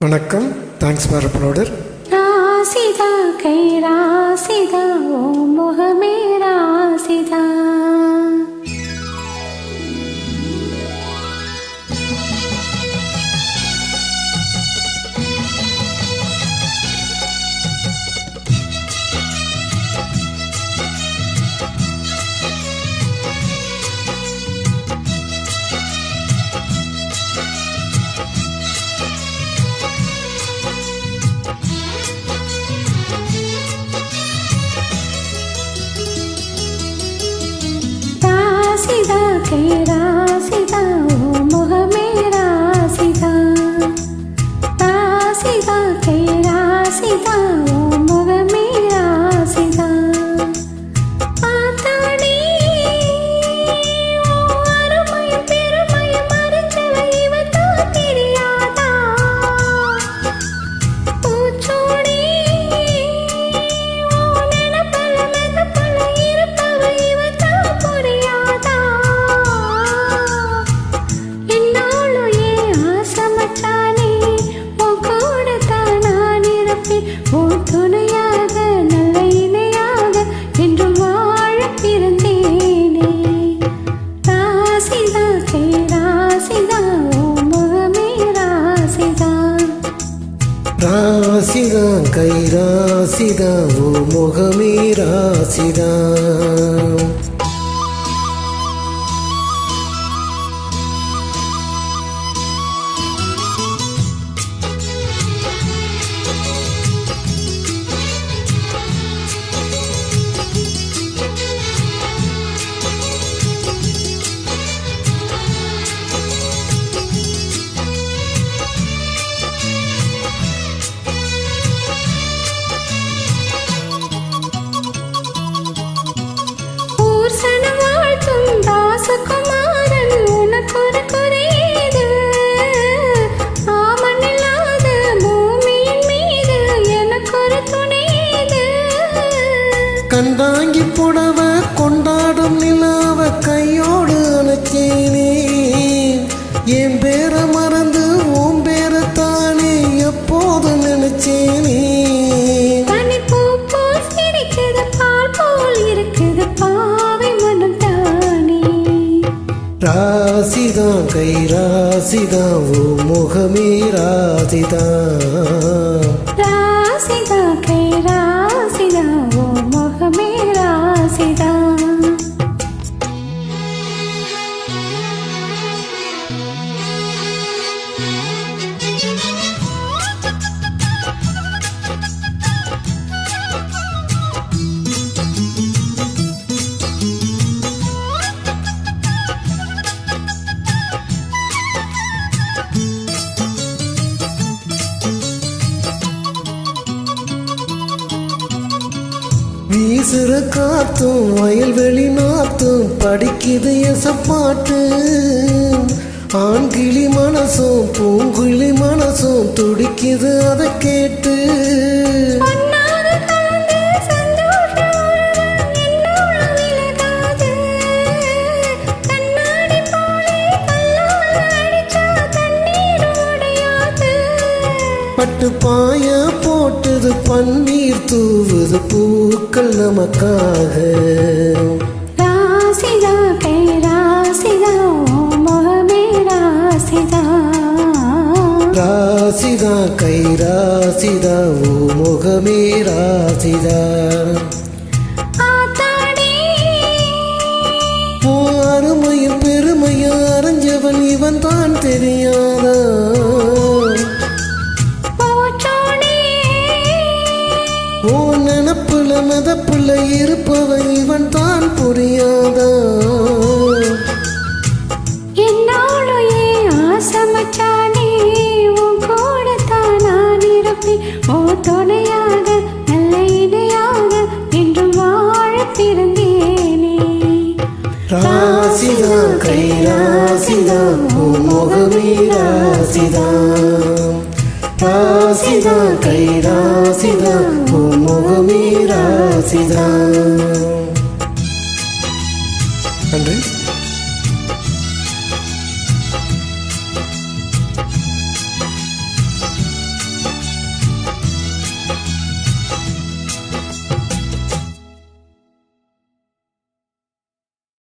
வணக்கம். Thanks for uploader ராசிதா கை ராசிதா ஓ முகமே ரா ராசிதா துணையாக நல்ல இணையாக என்றும் வாழ பிறந்தேனே ராசிதா ராசிதா முகமே ராசிதா. ராசிதா கை ராசிதா ஓ முகமே ராசிதா. கண்டாங்கி புடவ கொண்டாடும் நிலாவ கையோடு அணைச்சேனே என் பேர மறந்து உன் பேர தானே எப்போது நினைச்சேனே பனிப்பூ போல் சிரிக்குது பால் போல் இருக்குது பாவை மனம் தானே. ராசிதா கை ராசிதா ஓ முகமே ராசிதா வீசுற காத்தும் வயல்வெளி நாத்தும் படிக்குது எசப்பாட்டு ஆண்கிளி மனசும் பூங்குழி மனசும் துடிக்குது அதை கேட்டு. தண்ணீர் உடையாது. பட்டு போட்டது பன்னீர் தூவுது பூக்கள் நமக்காக. ராசிதா கை ராசிதா முகமே ராசிதா. ராசிதா கை ராசிதா ஓ முகமே ராசிதா. அருமையும் பெருமையும் அறிஞ்சவன் இவன் தான் தெரியாதா நினப்புல மதப்புல இருப்பவன் இவன் தான் புரியாதா? என்னோடு ஏன் ஆசமச்சானே உன் கூடத்தான் நான் இருப்பேன் ஓ துணையாக நல்ல இணையாக என்றும் வாழ பிறந்தேனே. ராசிதா கை ராசிதா ஓ முகமே ராசிதா. ராசிதா கை ராசிதா Let Rosie Doe.